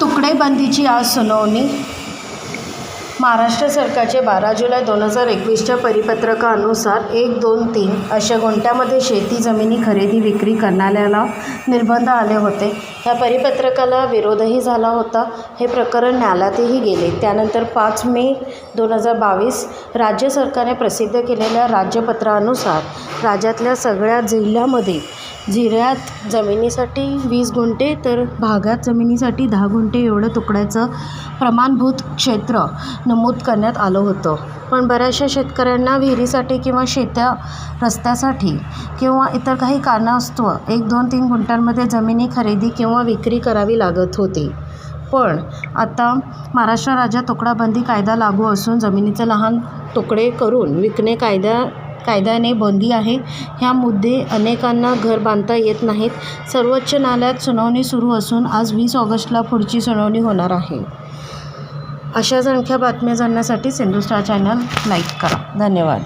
तुकडेबंदीची आज सुनावणी. महाराष्ट्र सरकारचे बारा जुलै दोन हजार एकवीसच्या परिपत्रकानुसार एक दोन तीन अशा गुंठ्यामध्ये शेती जमिनी खरेदी विक्री करणाऱ्याला निर्बंध आले होते. या परिपत्रकाला विरोधही झाला होता. हे प्रकरण न्यायालयातही गेले. त्यानंतर पाच मे दोन हजार बावीस राज्य सरकारने प्रसिद्ध केलेल्या राज्यपत्रानुसार राज्यातल्या सगळ्या जिल्ह्यामध्ये जिऱ्यात जमिनीसाठी वीस गुंठे तर भागात जमिनीसाठी दहा गुंठे एवढं तुकड्याचं प्रमाणभूत क्षेत्र नमूद करण्यात आलं होतं. पण बऱ्याचशा शेतकऱ्यांना विहिरीसाठी किंवा शेत्या रस्त्यासाठी किंवा इतर काही कारणास्तव एक दोन तीन गुंठ्यांमध्ये जमिनी खरेदी किंवा विक्री करावी लागत होती. पण आता महाराष्ट्र राज्यात तुकडाबंदी कायदा लागू असून जमिनीचे लहान तुकडे करून विकणे कायद्या कायद्याने बंदी आहे. ह्या मुद्दे अनेकांना घर बांधता येत नाहीत. सर्वोच्च न्यायालयात सुनावणी सुरू असून आज वीस ऑगस्टला पुढची सुनावणी होणार आहे. अशाच आणख्या बातम्या जाणण्यासाठी सिंधुस्टार चॅनल लाईक करा. धन्यवाद.